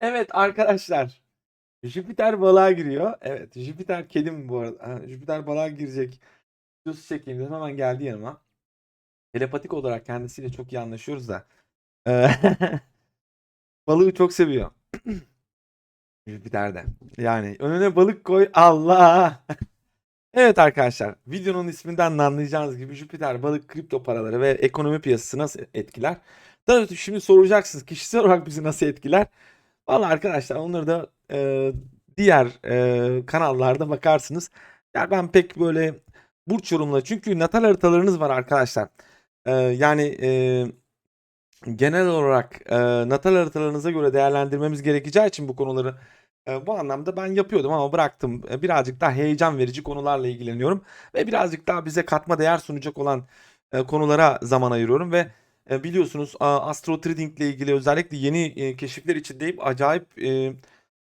Evet arkadaşlar. Jüpiter balığa giriyor. Evet Jüpiter kedim bu arada. Jüpiter balığa girecek. Videosu çekeyim dedim hemen geldi yanıma. Telepatik olarak kendisiyle çok iyi anlaşıyoruz da. Eee, balığı çok seviyor. Jüpiter de. Yani önüne balık koy Allah. Evet arkadaşlar videonun isminden de anlayacağınız gibi Jüpiter balık kripto paraları ve ekonomi piyasası nasıl etkiler? Tabii şimdi soracaksınız kişisel olarak bizi nasıl etkiler? Valla arkadaşlar onları da e, diğer e, kanallarda bakarsınız. Yani ben pek böyle burç yorumla çünkü natal haritalarınız var arkadaşlar. E, yani e, genel olarak e, natal haritalarınıza göre değerlendirmemiz gerekeceği için bu konuları e, bu anlamda ben yapıyordum ama bıraktım. E, birazcık daha heyecan verici konularla ilgileniyorum ve birazcık daha bize katma değer sunacak olan e, konulara zaman ayırıyorum ve biliyorsunuz a, Astro Trading ile ilgili özellikle yeni e, keşifler içindeyim. Acayip e,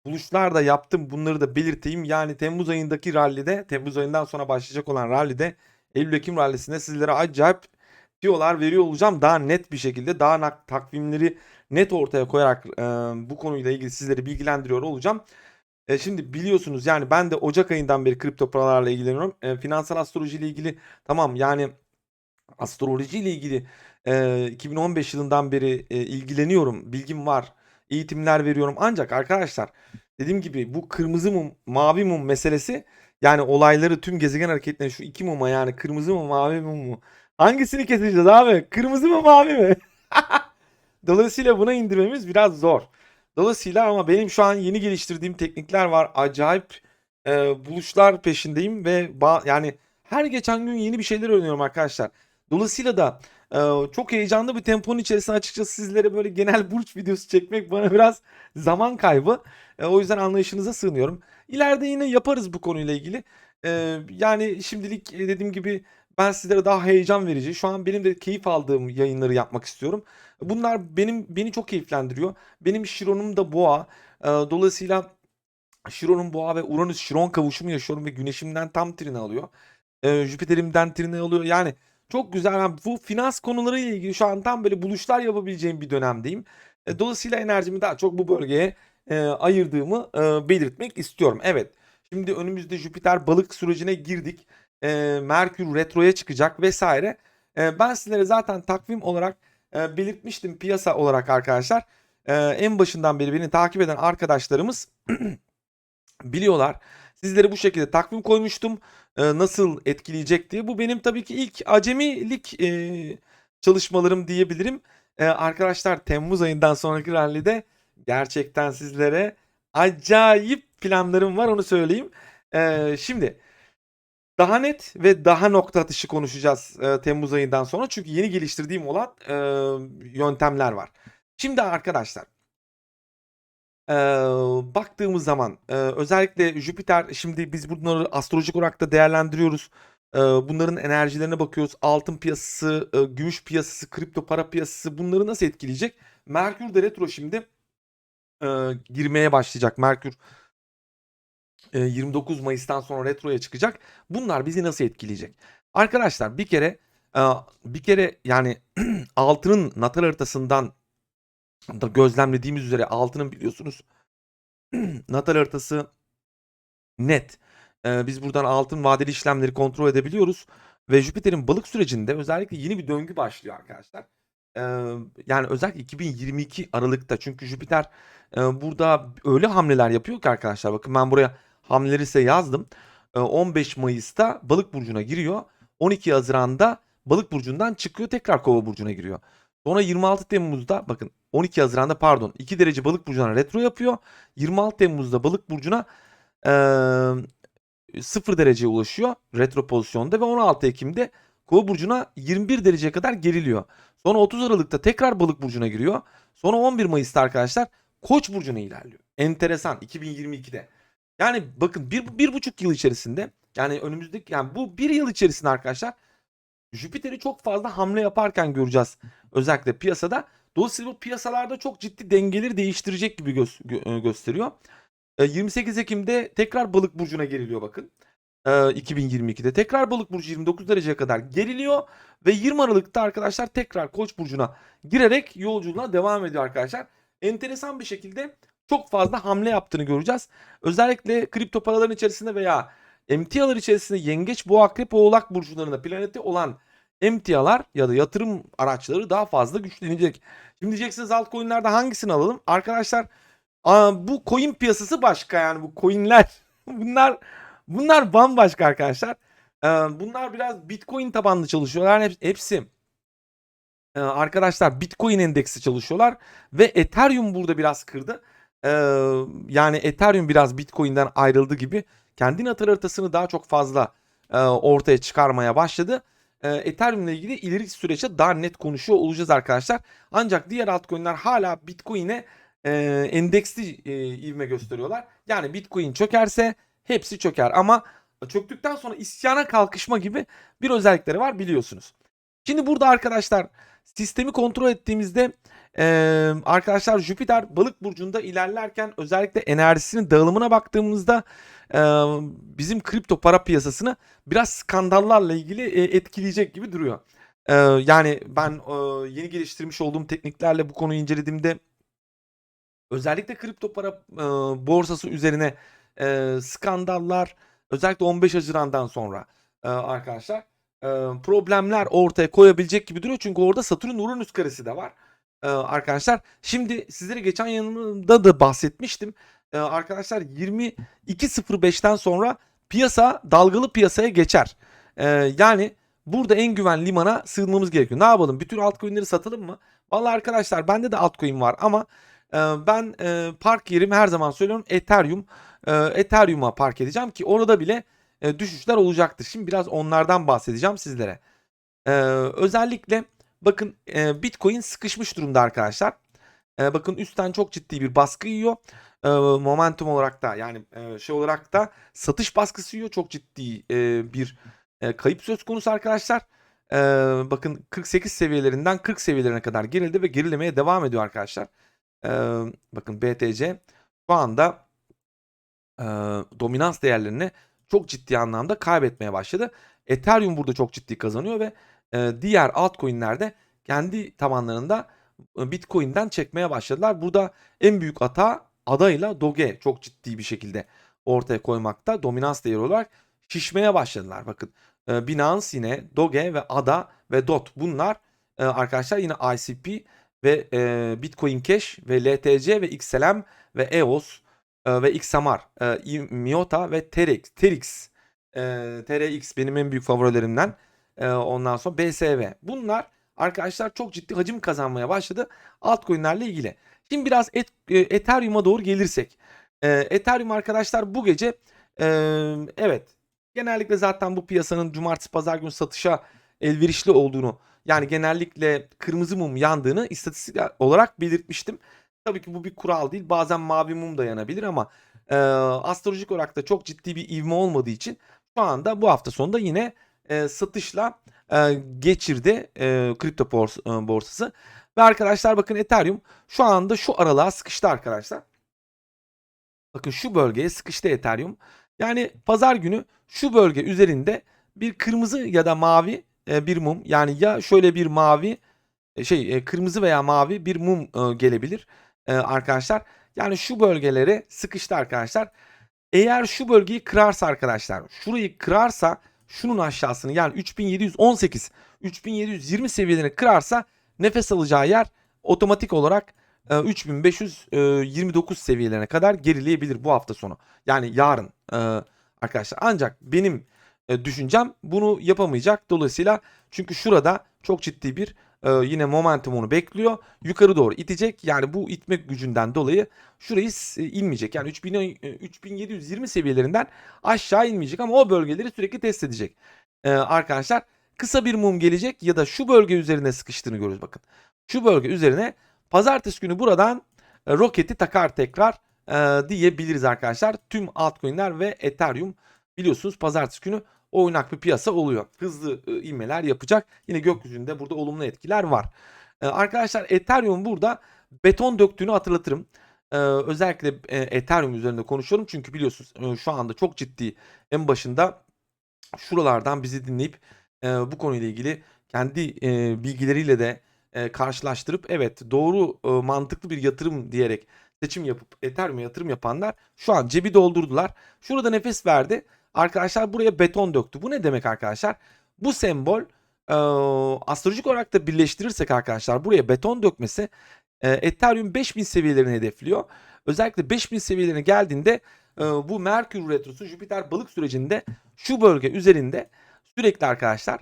buluşlar da yaptım. Bunları da belirteyim. Yani Temmuz ayındaki rallide, Temmuz ayından sonra başlayacak olan rallide, Eylül-Ekim rallisinde sizlere acayip tiyolar veriyor olacağım. Daha net bir şekilde, daha takvimleri net ortaya koyarak e, bu konuyla ilgili sizleri bilgilendiriyor olacağım. E, şimdi biliyorsunuz yani ben de Ocak ayından beri kripto paralarla ilgileniyorum. E, finansal astroloji ile ilgili tamam yani astroloji ile ilgili e, 2015 yılından beri e, ilgileniyorum. Bilgim var. Eğitimler veriyorum. Ancak arkadaşlar dediğim gibi bu kırmızı mum, mavi mum meselesi yani olayları tüm gezegen hareketlerini şu iki muma yani kırmızı mı mavi mum mu? Hangisini keseceğiz abi? Kırmızı mı mavi mi? Dolayısıyla buna indirmemiz biraz zor. Dolayısıyla ama benim şu an yeni geliştirdiğim teknikler var. Acayip e, buluşlar peşindeyim ve yani her geçen gün yeni bir şeyler öğreniyorum arkadaşlar. Dolayısıyla da e, çok heyecanlı bir temponun içerisinde açıkçası sizlere böyle genel burç videosu çekmek bana biraz zaman kaybı. E, o yüzden anlayışınıza sığınıyorum. İleride yine yaparız bu konuyla ilgili. E, yani şimdilik dediğim gibi ben sizlere daha heyecan verici, şu an benim de keyif aldığım yayınları yapmak istiyorum. Bunlar benim beni çok keyiflendiriyor. Benim Şiron'um da boğa. Dolayısıyla Şiron'un boğa ve Uranüs Şiron kavuşumu yaşıyorum ve güneşimden tam trini alıyor. Jüpiter'imden trini alıyor. Yani çok güzel. Yani bu finans konularıyla ilgili şu an tam böyle buluşlar yapabileceğim bir dönemdeyim. E, dolayısıyla enerjimi daha çok bu bölgeye e, ayırdığımı e, belirtmek istiyorum. Evet. Şimdi önümüzde Jüpiter balık sürecine girdik. E, Merkür retroya çıkacak vesaire. E, ben sizlere zaten takvim olarak e, belirtmiştim piyasa olarak arkadaşlar. E, en başından beri beni takip eden arkadaşlarımız biliyorlar. Sizlere bu şekilde takvim koymuştum. E, nasıl etkileyecek diye. Bu benim tabii ki ilk acemilik e, çalışmalarım diyebilirim. E, arkadaşlar Temmuz ayından sonraki rallide gerçekten sizlere acayip planlarım var onu söyleyeyim. E, şimdi daha net ve daha nokta atışı konuşacağız e, Temmuz ayından sonra. Çünkü yeni geliştirdiğim olan e, yöntemler var. Şimdi arkadaşlar e, baktığımız zaman e, özellikle Jüpiter şimdi biz bunları astrolojik olarak da değerlendiriyoruz. E, bunların enerjilerine bakıyoruz. Altın piyasası, e, gümüş piyasası, kripto para piyasası bunları nasıl etkileyecek? Merkür de retro şimdi e, girmeye başlayacak. Merkür e, 29 Mayıs'tan sonra retroya çıkacak. Bunlar bizi nasıl etkileyecek? Arkadaşlar bir kere bir kere yani altının natal haritasından da gözlemlediğimiz üzere altının biliyorsunuz natal haritası net. E, biz buradan altın vadeli işlemleri kontrol edebiliyoruz ve Jüpiter'in balık sürecinde özellikle yeni bir döngü başlıyor arkadaşlar. E, yani özellikle 2022 Aralık'ta çünkü Jüpiter e, burada öyle hamleler yapıyor ki arkadaşlar bakın ben buraya hamleleri size yazdım. E, 15 Mayıs'ta balık burcuna giriyor. 12 Haziran'da balık burcundan çıkıyor tekrar kova burcuna giriyor. Sonra 26 Temmuz'da bakın 12 Haziran'da pardon 2 derece balık burcuna retro yapıyor. 26 Temmuz'da balık burcuna e, 0 dereceye ulaşıyor retro pozisyonda ve 16 Ekim'de kova burcuna 21 dereceye kadar geriliyor. Sonra 30 Aralık'ta tekrar balık burcuna giriyor. Sonra 11 Mayıs'ta arkadaşlar koç burcuna ilerliyor. Enteresan 2022'de. Yani bakın bir, bir buçuk yıl içerisinde yani önümüzdeki yani bu bir yıl içerisinde arkadaşlar Jüpiter'i çok fazla hamle yaparken göreceğiz. Özellikle piyasada. Dolayısıyla bu piyasalarda çok ciddi dengeleri değiştirecek gibi gö- gö- gösteriyor. E, 28 Ekim'de tekrar balık burcuna geriliyor bakın. E, 2022'de tekrar balık burcu 29 dereceye kadar geriliyor ve 20 Aralık'ta arkadaşlar tekrar koç burcuna girerek yolculuğuna devam ediyor arkadaşlar. Enteresan bir şekilde çok fazla hamle yaptığını göreceğiz. Özellikle kripto paraların içerisinde veya emtialar içerisinde yengeç, boğa, akrep, oğlak burçlarında planeti olan emtialar ya da yatırım araçları daha fazla güçlenecek. Şimdi diyeceksiniz altcoin'lerde hangisini alalım? Arkadaşlar bu coin piyasası başka yani bu coin'ler. bunlar bunlar bambaşka arkadaşlar. Ee, bunlar biraz Bitcoin tabanlı çalışıyorlar. Hep- Hepsi ee, arkadaşlar Bitcoin endeksi çalışıyorlar ve Ethereum burada biraz kırdı. Ee, yani Ethereum biraz Bitcoin'den ayrıldı gibi kendi natır haritasını daha çok fazla e, ortaya çıkarmaya başladı. Ee, Ethereum ile ilgili ileriki süreçte daha net konuşuyor olacağız arkadaşlar. Ancak diğer altcoin'ler hala Bitcoin'e e, endeksli e, ivme gösteriyorlar. Yani Bitcoin çökerse hepsi çöker ama çöktükten sonra isyana kalkışma gibi bir özellikleri var biliyorsunuz. Şimdi burada arkadaşlar sistemi kontrol ettiğimizde eee, arkadaşlar Jüpiter balık burcunda ilerlerken özellikle enerjisinin dağılımına baktığımızda eee, bizim kripto para piyasasını biraz skandallarla ilgili e, etkileyecek gibi duruyor. Eee, yani ben eee, yeni geliştirmiş olduğum tekniklerle bu konuyu incelediğimde özellikle kripto para eee, borsası üzerine eee, skandallar özellikle 15 Haziran'dan sonra eee, arkadaşlar problemler ortaya koyabilecek gibi duruyor. Çünkü orada Satürn Uranüs karesi de var. Eee, arkadaşlar şimdi sizlere geçen yanımda da bahsetmiştim. Eee, arkadaşlar 22.05'ten sonra piyasa dalgalı piyasaya geçer. Eee, yani burada en güven limana sığınmamız gerekiyor. Ne yapalım? Bütün altcoin'leri satalım mı? Vallahi arkadaşlar bende de altcoin var ama e, ben e, park yerimi her zaman söylüyorum Ethereum. E, Ethereum'a park edeceğim ki orada bile e, düşüşler olacaktır. Şimdi biraz onlardan bahsedeceğim sizlere. E, özellikle bakın e, Bitcoin sıkışmış durumda arkadaşlar. E, bakın üstten çok ciddi bir baskı yiyor. E, momentum olarak da yani e, şey olarak da satış baskısı yiyor. Çok ciddi e, bir e, kayıp söz konusu arkadaşlar. E, bakın 48 seviyelerinden 40 seviyelerine kadar gerildi ve gerilemeye devam ediyor arkadaşlar. E, bakın BTC şu anda e, dominans değerlerini çok ciddi anlamda kaybetmeye başladı. Ethereum burada çok ciddi kazanıyor ve e, diğer altcoin'lerde kendi tabanlarında e, Bitcoin'den çekmeye başladılar. Burada en büyük hata adayla Doge çok ciddi bir şekilde ortaya koymakta. Dominans değeri olarak şişmeye başladılar. Bakın e, Binance yine Doge ve ADA ve DOT bunlar e, arkadaşlar yine ICP ve Bitcoin Cash ve LTC ve XLM ve EOS e, ve XMR, e, Miota ve TRX, TRX, e, TRX benim en büyük favorilerimden. E, ondan sonra BSV. Bunlar arkadaşlar çok ciddi hacim kazanmaya başladı altcoin'lerle ilgili. Şimdi biraz et, e, Ethereum'a doğru gelirsek. E, Ethereum arkadaşlar bu gece e, evet genellikle zaten bu piyasanın cumartesi pazar günü satışa elverişli olduğunu yani genellikle kırmızı mum yandığını istatistik olarak belirtmiştim. Tabii ki bu bir kural değil. Bazen mavi mum da yanabilir ama e, astrolojik olarak da çok ciddi bir ivme olmadığı için şu anda bu hafta sonunda yine e, satışla e, geçirdi e, kripto bors- e, borsası. Ve arkadaşlar bakın Ethereum şu anda şu aralığa sıkıştı arkadaşlar. Bakın şu bölgeye sıkıştı Ethereum. Yani pazar günü şu bölge üzerinde bir kırmızı ya da mavi e, bir mum yani ya şöyle bir mavi şey kırmızı veya mavi bir mum gelebilir e, arkadaşlar. Yani şu bölgelere sıkıştı arkadaşlar. Eğer şu bölgeyi kırarsa arkadaşlar şurayı kırarsa şunun aşağısını yani 3718 3720 seviyelerini kırarsa nefes alacağı yer otomatik olarak e, 3529 seviyelerine kadar gerileyebilir bu hafta sonu. Yani yarın arkadaşlar. Ancak benim düşüncem bunu yapamayacak. Dolayısıyla çünkü şurada çok ciddi bir e, yine momentum onu bekliyor. Yukarı doğru itecek. Yani bu itme gücünden dolayı şurayı e, inmeyecek. Yani 3000, e, 3720 seviyelerinden aşağı inmeyecek ama o bölgeleri sürekli test edecek. E, arkadaşlar kısa bir mum gelecek ya da şu bölge üzerine sıkıştığını görüyoruz bakın. Şu bölge üzerine pazartesi günü buradan e, roketi takar tekrar e, diyebiliriz arkadaşlar. Tüm altcoin'ler ve Ethereum biliyorsunuz pazartesi günü oynak bir piyasa oluyor. Hızlı e, inmeler yapacak. Yine gökyüzünde burada olumlu etkiler var. E, arkadaşlar Ethereum burada beton döktüğünü hatırlatırım. E, özellikle e, Ethereum üzerinde konuşuyorum. Çünkü biliyorsunuz e, şu anda çok ciddi en başında şuralardan bizi dinleyip e, bu konuyla ilgili kendi e, bilgileriyle de e, karşılaştırıp evet doğru e, mantıklı bir yatırım diyerek seçim yapıp Ethereum'a yatırım yapanlar şu an cebi doldurdular. Şurada nefes verdi. Arkadaşlar buraya beton döktü. Bu ne demek arkadaşlar? Bu sembol e, astrolojik olarak da birleştirirsek arkadaşlar buraya beton dökmesi e, Ethereum 5000 seviyelerini hedefliyor. Özellikle 5000 seviyelerine geldiğinde e, bu Merkür Retrosu Jüpiter balık sürecinde şu bölge üzerinde sürekli arkadaşlar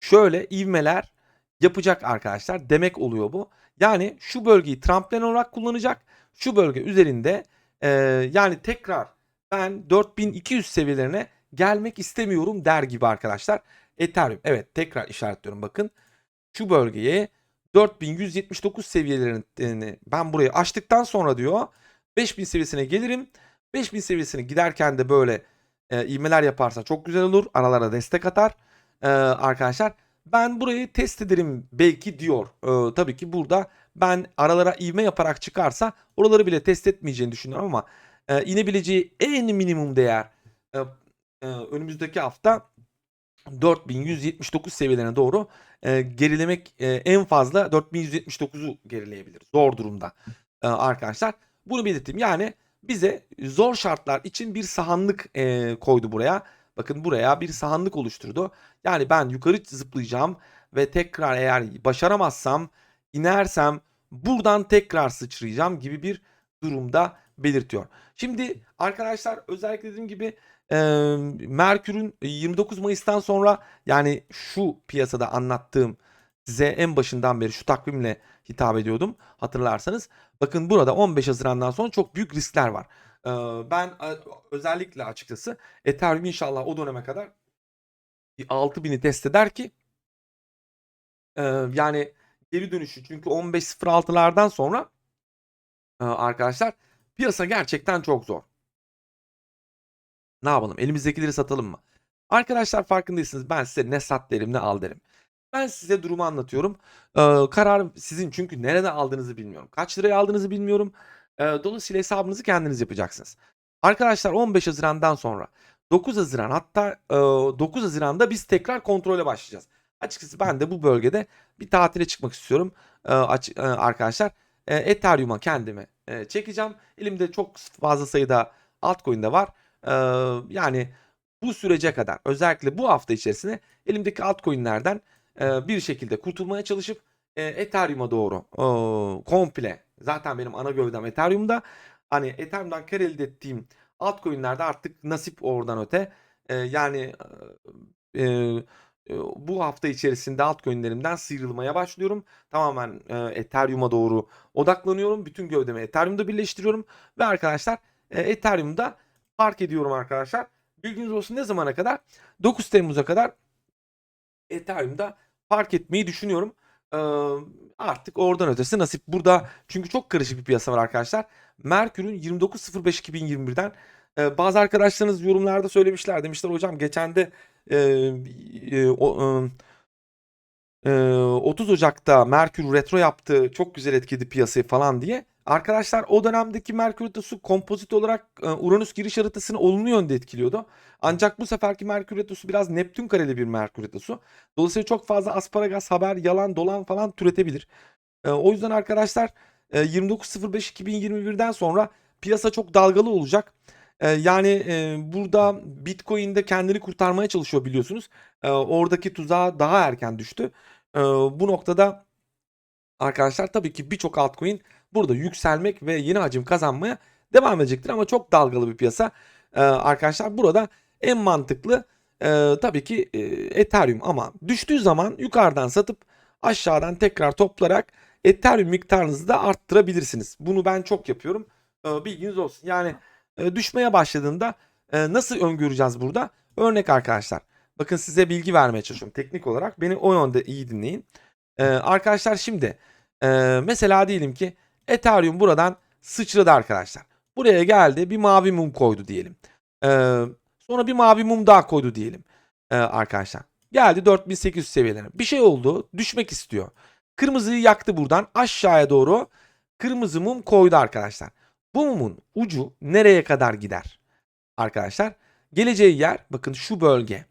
şöyle ivmeler yapacak arkadaşlar demek oluyor bu. Yani şu bölgeyi tramplen olarak kullanacak. Şu bölge üzerinde e, yani tekrar ben 4200 seviyelerine gelmek istemiyorum der gibi arkadaşlar. Ethereum evet tekrar işaretliyorum bakın. Şu bölgeye 4179 seviyelerini ben burayı açtıktan sonra diyor 5000 seviyesine gelirim. 5000 seviyesine giderken de böyle e, ivmeler yaparsa çok güzel olur. Aralara destek atar e, arkadaşlar. Ben burayı test ederim belki diyor. E, tabii ki burada ben aralara ivme yaparak çıkarsa oraları bile test etmeyeceğini düşünüyorum ama e, inebileceği en minimum değer e, e, önümüzdeki hafta 4179 seviyelerine doğru e, gerilemek e, en fazla 4179'u gerileyebilir. Zor durumda e, arkadaşlar. Bunu belirteyim. Yani bize zor şartlar için bir sahanlık e, koydu buraya. Bakın buraya bir sahanlık oluşturdu. Yani ben yukarı zıplayacağım ve tekrar eğer başaramazsam inersem buradan tekrar sıçrayacağım gibi bir durumda belirtiyor. Şimdi arkadaşlar özellikle dediğim gibi e, Merkür'ün 29 Mayıs'tan sonra yani şu piyasada anlattığım size en başından beri şu takvimle hitap ediyordum hatırlarsanız. Bakın burada 15 Haziran'dan sonra çok büyük riskler var. E, ben özellikle açıkçası Ethereum inşallah o döneme kadar 6000'i test eder ki e, yani geri dönüşü çünkü 15.06'lardan sonra arkadaşlar piyasa gerçekten çok zor. Ne yapalım? Elimizdekileri satalım mı? Arkadaşlar farkındaysanız ben size ne sat derim ne al derim. Ben size durumu anlatıyorum. Ee, karar sizin çünkü nerede aldığınızı bilmiyorum. Kaç liraya aldığınızı bilmiyorum. Ee, dolayısıyla hesabınızı kendiniz yapacaksınız. Arkadaşlar 15 Haziran'dan sonra 9 Haziran hatta e, 9 Haziran'da biz tekrar kontrole başlayacağız. Açıkçası ben de bu bölgede bir tatile çıkmak istiyorum e, açık, e, arkadaşlar. E, Ethereum'a kendimi e, çekeceğim. Elimde çok fazla sayıda altcoin de var. E, yani bu sürece kadar özellikle bu hafta içerisinde elimdeki altcoin'lerden e, bir şekilde kurtulmaya çalışıp e, Ethereum'a doğru e, komple zaten benim ana gövdem Ethereum'da hani Ethereum'dan kar elde ettiğim altcoin'lerde artık nasip oradan öte e, yani e, e, bu hafta içerisinde altcoin'lerimden sıyrılmaya başlıyorum. Tamamen e, Ethereum'a doğru odaklanıyorum. Bütün gövdemi Ethereum'da birleştiriyorum ve arkadaşlar e, Ethereum'da fark ediyorum arkadaşlar. Bilginiz olsun ne zamana kadar? 9 Temmuz'a kadar Ethereum'da fark etmeyi düşünüyorum. Ee, artık oradan ötesi nasip. Burada çünkü çok karışık bir piyasa var arkadaşlar. Merkür'ün 29.05.2021'den e, bazı arkadaşlarınız yorumlarda söylemişler. Demişler hocam geçen de e, e, o, e, 30 Ocak'ta Merkür retro yaptı. Çok güzel etkiledi piyasayı falan diye. Arkadaşlar o dönemdeki Merkür haritası kompozit olarak Uranüs giriş haritasını olumlu yönde etkiliyordu. Ancak bu seferki Merkür haritası biraz Neptün kareli bir Merkür haritası. Dolayısıyla çok fazla asparagas haber, yalan, dolan falan türetebilir. O yüzden arkadaşlar e, 29.05.2021'den sonra piyasa çok dalgalı olacak. Yani burada Bitcoin'de kendini kurtarmaya çalışıyor biliyorsunuz. Oradaki tuzağa daha erken düştü. Bu noktada arkadaşlar tabii ki birçok altcoin burada yükselmek ve yeni hacim kazanmaya devam edecektir ama çok dalgalı bir piyasa. Arkadaşlar burada en mantıklı tabii ki Ethereum ama düştüğü zaman yukarıdan satıp aşağıdan tekrar toplarak Ethereum miktarınızı da arttırabilirsiniz. Bunu ben çok yapıyorum. Bilginiz olsun. Yani düşmeye başladığında nasıl öngöreceğiz burada? Örnek arkadaşlar. Bakın size bilgi vermeye çalışıyorum teknik olarak. Beni o yönde iyi dinleyin. Arkadaşlar şimdi mesela diyelim ki Ethereum buradan sıçradı arkadaşlar. Buraya geldi bir mavi mum koydu diyelim. Sonra bir mavi mum daha koydu diyelim arkadaşlar. Geldi 4800 seviyelerine. Bir şey oldu düşmek istiyor. Kırmızıyı yaktı buradan aşağıya doğru kırmızı mum koydu arkadaşlar. Bu mumun ucu nereye kadar gider? Arkadaşlar geleceği yer bakın şu bölge.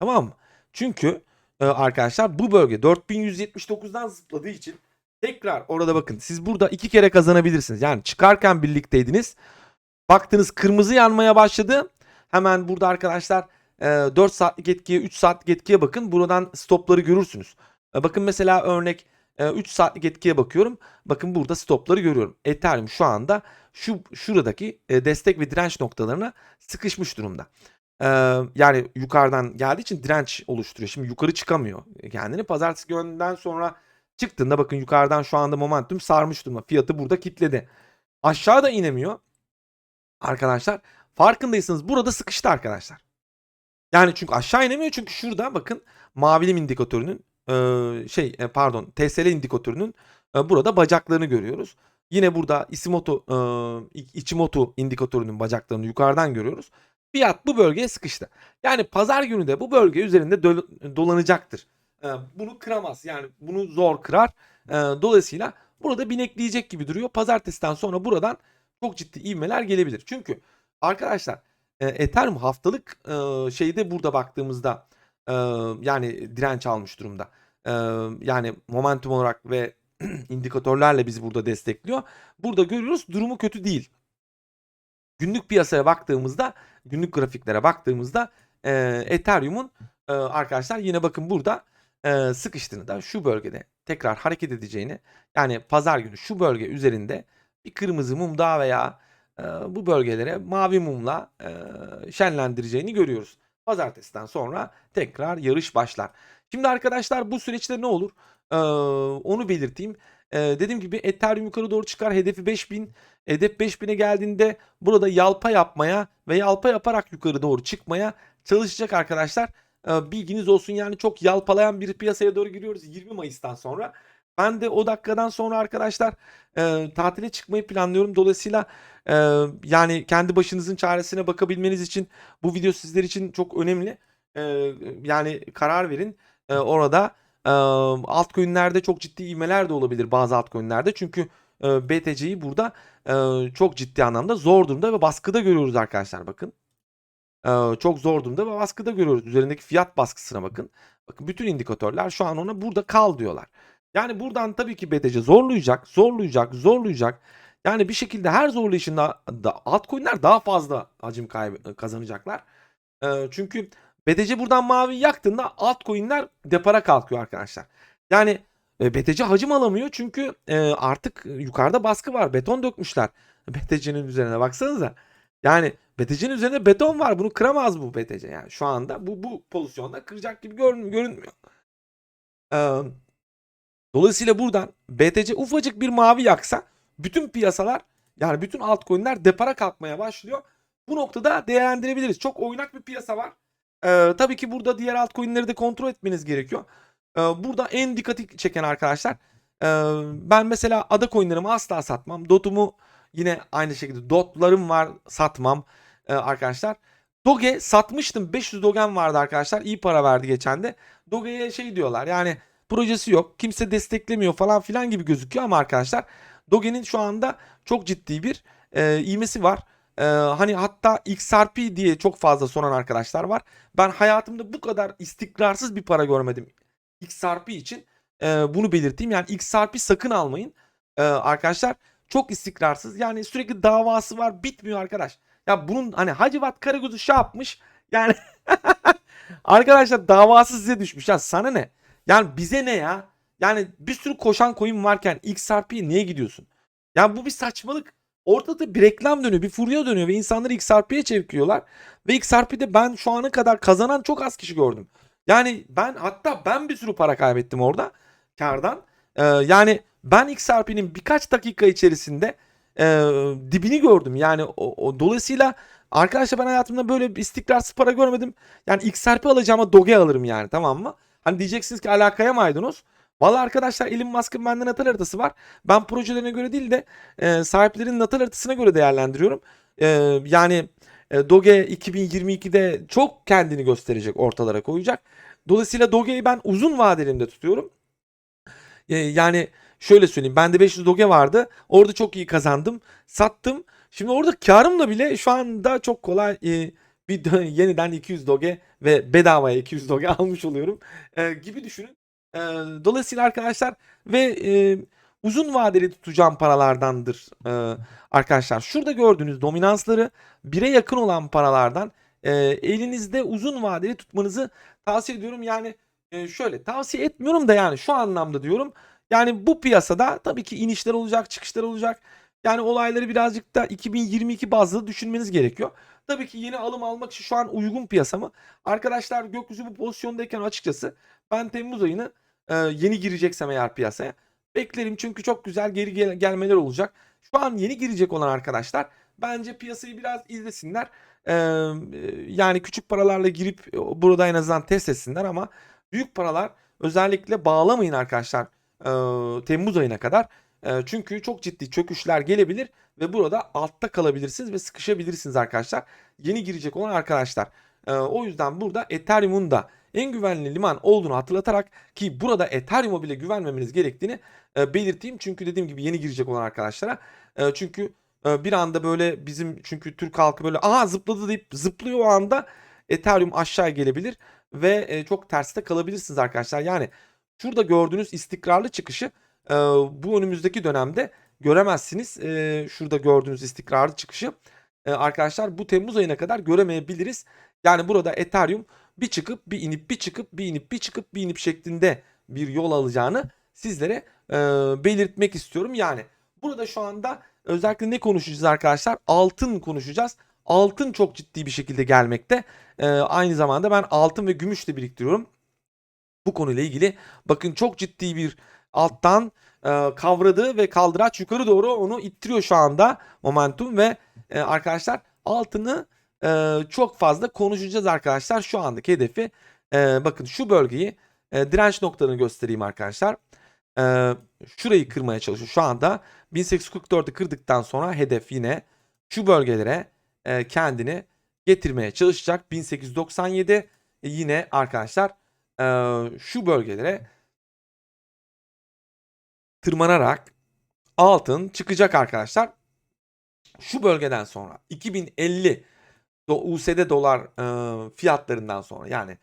Tamam mı? Çünkü e, arkadaşlar bu bölge 4179'dan zıpladığı için Tekrar orada bakın siz burada iki kere kazanabilirsiniz. Yani çıkarken birlikteydiniz. Baktınız kırmızı yanmaya başladı. Hemen burada arkadaşlar e, 4 saatlik etkiye 3 saatlik etkiye bakın. Buradan stopları görürsünüz. E, Bakın mesela örnek e, 3 saatlik etkiye bakıyorum. Bakın burada stopları görüyorum. Ethereum şu anda şu şuradaki e, destek ve direnç noktalarına sıkışmış durumda. E, Yani yukarıdan geldiği için direnç oluşturuyor. Şimdi yukarı çıkamıyor kendini. Pazartesi günden sonra çıktığında bakın yukarıdan şu anda momentum sarmış durumda. Fiyatı burada kitledi. Aşağıda inemiyor. Arkadaşlar farkındaysanız burada sıkıştı arkadaşlar. Yani çünkü aşağı inemiyor çünkü şurada bakın mavilim indikatörünün şey e, pardon TSL indikatörünün e, burada bacaklarını görüyoruz. Yine burada Isimoto e, Ichimoto indikatörünün bacaklarını yukarıdan görüyoruz. Fiyat bu bölgeye sıkıştı. Yani pazar günü de bu bölge üzerinde dö- dolanacaktır. E, bunu kıramaz. Yani bunu zor kırar. E, dolayısıyla burada binekleyecek gibi duruyor. Pazartesiden sonra buradan çok ciddi ivmeler gelebilir. Çünkü arkadaşlar e, Ethereum haftalık e, şeyde burada baktığımızda e, yani direnç almış durumda. E, yani momentum olarak ve indikatörlerle bizi burada destekliyor. Burada görüyoruz durumu kötü değil. Günlük piyasaya baktığımızda, günlük grafiklere baktığımızda e, Ethereum'un e, arkadaşlar yine bakın burada e, sıkıştığını da şu bölgede tekrar hareket edeceğini yani pazar günü şu bölge üzerinde bir kırmızı mum daha veya e, bu bölgelere mavi mumla e, şenlendireceğini görüyoruz. Pazartesiden sonra tekrar yarış başlar. Şimdi arkadaşlar bu süreçte ne olur? Onu belirteyim. E, dediğim gibi Ethereum yukarı doğru çıkar. Hedefi 5000. Hedef 5000'e geldiğinde burada yalpa yapmaya ve yalpa yaparak yukarı doğru çıkmaya çalışacak arkadaşlar. Bilginiz olsun yani çok yalpalayan bir piyasaya doğru giriyoruz 20 Mayıs'tan sonra. Ben de o dakikadan sonra arkadaşlar e, tatile çıkmayı planlıyorum. Dolayısıyla e, yani kendi başınızın çaresine bakabilmeniz için bu video sizler için çok önemli. E, yani karar verin. E, orada e, altcoin'lerde çok ciddi ivmeler de olabilir bazı altcoin'lerde. Çünkü BTC'yi burada çok ciddi anlamda zor durumda ve baskıda görüyoruz arkadaşlar bakın. Çok zor durumda ve baskıda görüyoruz. Üzerindeki fiyat baskısına bakın. Bakın bütün indikatörler şu an ona burada kal diyorlar. Yani buradan tabii ki BTC zorlayacak, zorlayacak, zorlayacak. Yani bir şekilde her zorlayışında da altcoin'ler daha fazla hacim kazanacaklar. Çünkü BTC buradan mavi yaktığında altcoin'ler depara kalkıyor arkadaşlar. Yani e, BTC hacim alamıyor çünkü e, artık yukarıda baskı var. Beton dökmüşler BTC'nin üzerine baksanıza. Yani BTC'nin üzerinde beton var. Bunu kıramaz bu BTC yani şu anda. Bu bu pozisyonda kıracak gibi görün, görünmüyor. Ee, Dolayısıyla buradan BTC ufacık bir mavi yaksa bütün piyasalar yani bütün altcoin'ler depara kalkmaya başlıyor. Bu noktada değerlendirebiliriz. Çok oynak bir piyasa var. Ee, tabii ki burada diğer altcoin'leri de kontrol etmeniz gerekiyor. Ee, burada en dikkati çeken arkadaşlar. Ee, ben mesela ada coin'lerimi asla satmam. Dot'umu yine aynı şekilde dotlarım var satmam ee, arkadaşlar. Doge satmıştım. 500 Doge'm vardı arkadaşlar. İyi para verdi geçen de. Doge'ye şey diyorlar yani projesi yok. Kimse desteklemiyor falan filan gibi gözüküyor ama arkadaşlar Doge'nin şu anda çok ciddi bir e, ivmesi var. E, hani hatta XRP diye çok fazla soran arkadaşlar var. Ben hayatımda bu kadar istikrarsız bir para görmedim XRP için. E, bunu belirteyim. Yani XRP sakın almayın. E, arkadaşlar çok istikrarsız. Yani sürekli davası var. Bitmiyor arkadaş. Ya bunun hani Hacivat Karagöz'ü şey yapmış. Yani arkadaşlar davası size düşmüş. Ya sana ne? Yani bize ne ya? Yani bir sürü koşan coin varken XRP'ye niye gidiyorsun? Yani bu bir saçmalık. Ortada bir reklam dönüyor, bir furya dönüyor ve insanları XRP'ye çeviriyorlar. Ve XRP'de ben şu ana kadar kazanan çok az kişi gördüm. Yani ben hatta ben bir sürü para kaybettim orada kardan. Ee, yani ben XRP'nin birkaç dakika içerisinde e, dibini gördüm. Yani o, o dolayısıyla arkadaşlar ben hayatımda böyle bir istikrarsız para görmedim. Yani XRP alacağıma Doge alırım yani tamam mı? Hani diyeceksiniz ki alakaya maydanoz. Valla arkadaşlar Elon Musk'ın bende natal haritası var. Ben projelerine göre değil de e, sahiplerin natal haritasına göre değerlendiriyorum. E, yani e, Doge 2022'de çok kendini gösterecek ortalara koyacak. Dolayısıyla Doge'yi ben uzun vadelimde tutuyorum. E, yani şöyle söyleyeyim bende 500 Doge vardı. Orada çok iyi kazandım. Sattım. Şimdi orada karımla bile şu anda çok kolay e, bir yeniden 200 doge ve bedavaya 200 doge almış oluyorum e, gibi düşünün. E, dolayısıyla arkadaşlar ve e, uzun vadeli tutacağım paralardandır e, arkadaşlar. Şurada gördüğünüz dominansları 1'e yakın olan paralardan e, elinizde uzun vadeli tutmanızı tavsiye ediyorum. Yani e, şöyle tavsiye etmiyorum da yani şu anlamda diyorum. Yani bu piyasada tabii ki inişler olacak, çıkışlar olacak. Yani olayları birazcık da 2022 bazlı düşünmeniz gerekiyor. Tabii ki yeni alım almak için şu an uygun piyasa mı? Arkadaşlar gökyüzü bu pozisyondayken açıkçası ben Temmuz ayını e, yeni gireceksem eğer piyasaya beklerim. Çünkü çok güzel geri gel- gelmeler olacak. Şu an yeni girecek olan arkadaşlar bence piyasayı biraz izlesinler. E, yani küçük paralarla girip e, burada en azından test etsinler ama büyük paralar özellikle bağlamayın arkadaşlar e, Temmuz ayına kadar. E, çünkü çok ciddi çöküşler gelebilir ve burada altta kalabilirsiniz ve sıkışabilirsiniz arkadaşlar. Yeni girecek olan arkadaşlar. E, o yüzden burada Ethereum'un da en güvenli liman olduğunu hatırlatarak ki burada Ethereum'a bile güvenmemeniz gerektiğini e, belirteyim. Çünkü dediğim gibi yeni girecek olan arkadaşlara. E, çünkü e, bir anda böyle bizim çünkü Türk halkı böyle aha zıpladı deyip zıplıyor o anda Ethereum aşağı gelebilir ve e, çok terste kalabilirsiniz arkadaşlar. Yani şurada gördüğünüz istikrarlı çıkışı e, bu önümüzdeki dönemde göremezsiniz. E, şurada gördüğünüz istikrarlı çıkışı e, arkadaşlar bu Temmuz ayına kadar göremeyebiliriz. Yani burada Ethereum bir çıkıp bir inip bir çıkıp bir inip bir çıkıp bir inip şeklinde bir yol alacağını sizlere e, belirtmek istiyorum. Yani burada şu anda özellikle ne konuşacağız arkadaşlar? Altın konuşacağız. Altın çok ciddi bir şekilde gelmekte. E, aynı zamanda ben altın ve gümüş de biriktiriyorum. Bu konuyla ilgili bakın çok ciddi bir alttan e, kavradı ve kaldıraç yukarı doğru onu ittiriyor şu anda momentum ve e, arkadaşlar altını e, çok fazla konuşacağız arkadaşlar. Şu andaki hedefi e, bakın şu bölgeyi e, direnç noktalarını göstereyim arkadaşlar. E, şurayı kırmaya çalışıyor. Şu anda 1844'ü kırdıktan sonra hedef yine şu bölgelere e, kendini getirmeye çalışacak. 1897 e, yine arkadaşlar e, şu bölgelere tırmanarak altın çıkacak arkadaşlar. Şu bölgeden sonra 2050 do, USD dolar e, fiyatlarından sonra yani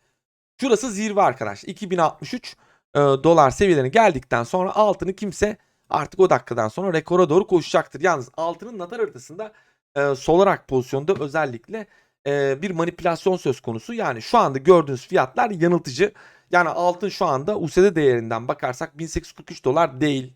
şurası zirve arkadaşlar. 2063 e, dolar seviyelerine geldikten sonra altını kimse artık o dakikadan sonra rekora doğru koşacaktır. Yalnız altının natar haritasında e, solarak pozisyonda özellikle e, bir manipülasyon söz konusu. Yani şu anda gördüğünüz fiyatlar yanıltıcı. Yani altın şu anda USD değerinden bakarsak 1843 dolar değil.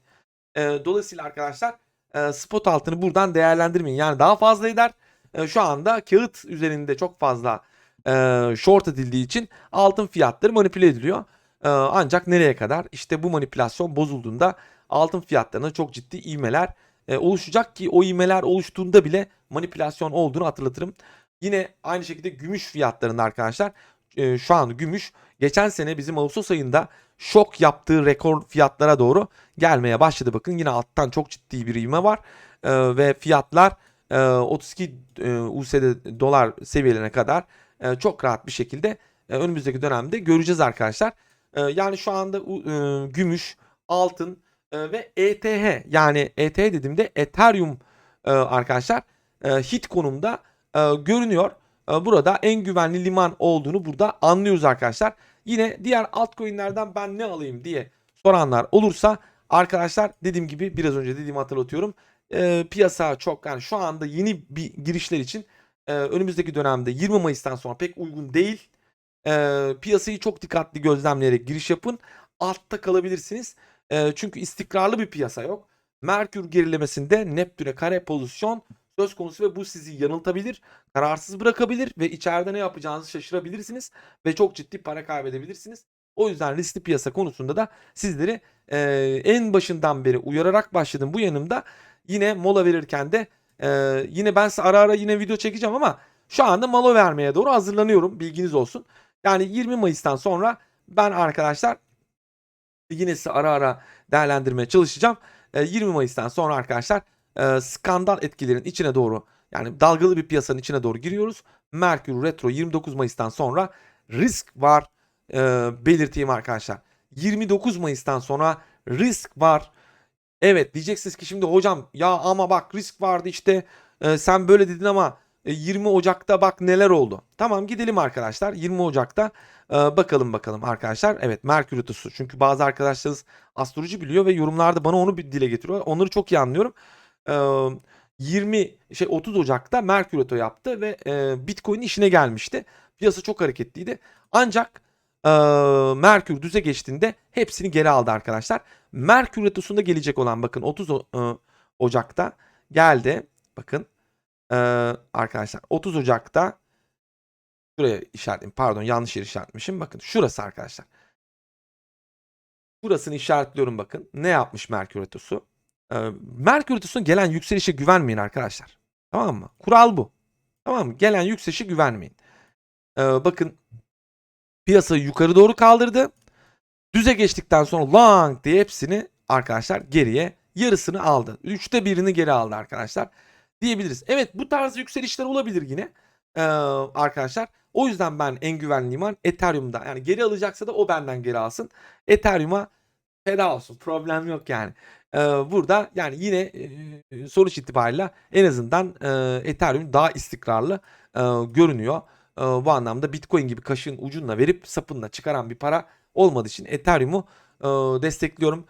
E, dolayısıyla arkadaşlar e, spot altını buradan değerlendirmeyin. Yani daha fazla eder. E, şu anda kağıt üzerinde çok fazla e, short edildiği için altın fiyatları manipüle ediliyor. E, ancak nereye kadar? İşte bu manipülasyon bozulduğunda altın fiyatlarına çok ciddi ivmeler e, oluşacak ki o ivmeler oluştuğunda bile manipülasyon olduğunu hatırlatırım. Yine aynı şekilde gümüş fiyatlarında arkadaşlar e, şu an gümüş geçen sene bizim Ağustos ayında şok yaptığı rekor fiyatlara doğru gelmeye başladı. Bakın yine alttan çok ciddi bir ivme var e, ve fiyatlar 32 e, USD dolar seviyelerine kadar e, çok rahat bir şekilde e, önümüzdeki dönemde göreceğiz arkadaşlar. Yani şu anda gümüş, altın ve ETH yani ETH dediğimde Ethereum arkadaşlar hit konumda görünüyor. Burada en güvenli liman olduğunu burada anlıyoruz arkadaşlar. Yine diğer altcoin'lerden ben ne alayım diye soranlar olursa arkadaşlar dediğim gibi biraz önce dediğimi hatırlatıyorum. E, piyasa çok yani şu anda yeni bir girişler için e, önümüzdeki dönemde 20 Mayıs'tan sonra pek uygun değil. E, piyasayı çok dikkatli gözlemleyerek giriş yapın. Altta kalabilirsiniz. E, çünkü istikrarlı bir piyasa yok. Merkür gerilemesinde Neptün'e kare pozisyon söz konusu ve bu sizi yanıltabilir, kararsız bırakabilir ve içeride ne yapacağınızı şaşırabilirsiniz ve çok ciddi para kaybedebilirsiniz. O yüzden riskli piyasa konusunda da sizleri e, en başından beri uyararak başladım bu yanımda. Yine mola verirken de e, yine ben size ara ara yine video çekeceğim ama şu anda mola vermeye doğru hazırlanıyorum bilginiz olsun. Yani 20 Mayıs'tan sonra ben arkadaşlar yine size ara ara değerlendirmeye çalışacağım. E, 20 Mayıs'tan sonra arkadaşlar e, skandal etkilerin içine doğru yani dalgalı bir piyasanın içine doğru giriyoruz. Merkür Retro 29 Mayıs'tan sonra risk var e, belirteyim arkadaşlar. 29 Mayıs'tan sonra risk var. Evet diyeceksiniz ki şimdi hocam ya ama bak risk vardı işte e, sen böyle dedin ama E, 20 Ocak'ta bak neler oldu. Tamam gidelim arkadaşlar. 20 Ocak'ta e, bakalım bakalım arkadaşlar. Evet Merkür Retrosu. Çünkü bazı arkadaşlarınız astroloji biliyor ve yorumlarda bana onu bir dile getiriyor. Onları çok iyi anlıyorum. E, 20 şey 30 Ocak'ta Merkür Retro yaptı ve e, Bitcoin işine gelmişti. Piyasa çok hareketliydi. Ancak e, Merkür düze geçtiğinde hepsini geri aldı arkadaşlar. Merkür Retrosu'nda gelecek olan bakın 30 O- e, Ocak'ta geldi. Bakın e, arkadaşlar 30 Ocak'ta şuraya işaretleyeyim. Pardon yanlış yere işaretmişim. Bakın şurası arkadaşlar. Burasını işaretliyorum bakın. Ne yapmış Merkür Retrosu? Ee, Merkür Retrosu'na gelen yükselişe güvenmeyin arkadaşlar. Tamam mı? Kural bu. Tamam mı? Gelen yükselişe güvenmeyin. Ee, bakın piyasayı yukarı doğru kaldırdı. Düze geçtikten sonra lang diye hepsini arkadaşlar geriye yarısını aldı. Üçte birini geri aldı arkadaşlar. Diyebiliriz. Evet bu tarz yükselişler olabilir yine. Ee, arkadaşlar. O yüzden ben en güvenli liman Ethereum'da. Yani geri alacaksa da o benden geri alsın. Ethereum'a feda olsun. Problem yok yani. Ee, burada yani yine e, sonuç itibariyle en azından e, Ethereum daha istikrarlı e, görünüyor. E, bu anlamda Bitcoin gibi kaşığın ucunla verip sapınla çıkaran bir para olmadığı için Ethereum'u e, destekliyorum.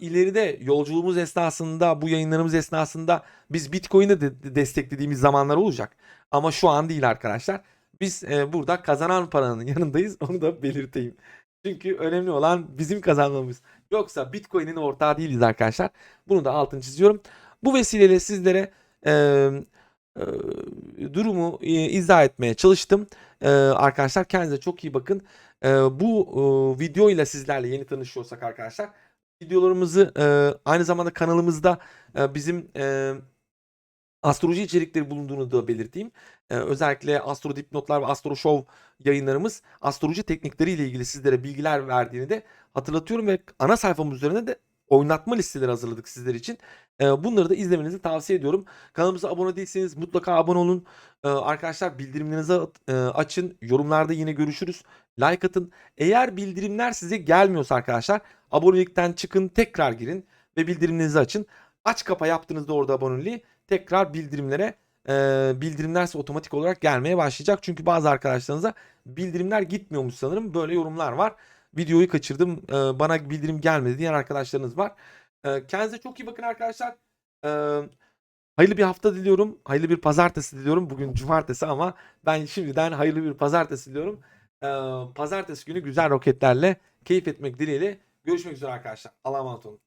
İleride yolculuğumuz esnasında, bu yayınlarımız esnasında biz Bitcoin'i de de desteklediğimiz zamanlar olacak. Ama şu an değil arkadaşlar. Biz e, burada kazanan paranın yanındayız. Onu da belirteyim. Çünkü önemli olan bizim kazanmamız. Yoksa Bitcoin'in ortağı değiliz arkadaşlar. Bunu da altını çiziyorum. Bu vesileyle sizlere e, durumu e, izah etmeye çalıştım. E, arkadaşlar kendinize çok iyi bakın. E, bu e, videoyla sizlerle yeni tanışıyorsak arkadaşlar videolarımızı e, aynı zamanda kanalımızda bizim astroloji içerikleri bulunduğunu da belirteyim. Ee, özellikle Astro Dipnotlar ve Astro Show yayınlarımız astroloji teknikleriyle ilgili sizlere bilgiler verdiğini de hatırlatıyorum ve ana sayfamız üzerine de oynatma listeleri hazırladık sizler için. Ee, bunları da izlemenizi tavsiye ediyorum. Kanalımıza abone değilseniz mutlaka abone olun. Ee, arkadaşlar bildirimlerinizi e, açın. Yorumlarda yine görüşürüz. Like atın. Eğer bildirimler size gelmiyorsa arkadaşlar abonelikten çıkın tekrar girin ve bildirimlerinizi açın. Aç kapa yaptığınızda orada aboneliği tekrar bildirimlere e, bildirimler size otomatik olarak gelmeye başlayacak. Çünkü bazı arkadaşlarınıza bildirimler gitmiyormuş sanırım. Böyle yorumlar var. Videoyu kaçırdım. e, bana bildirim gelmedi diyen arkadaşlarınız var. E, kendinize çok iyi bakın arkadaşlar. E, hayırlı bir hafta diliyorum. Hayırlı bir pazartesi diliyorum. Bugün cumartesi ama ben şimdiden hayırlı bir pazartesi diliyorum. E, pazartesi günü güzel roketlerle keyif etmek dileğiyle. Görüşmek üzere arkadaşlar. Allah'a emanet olun.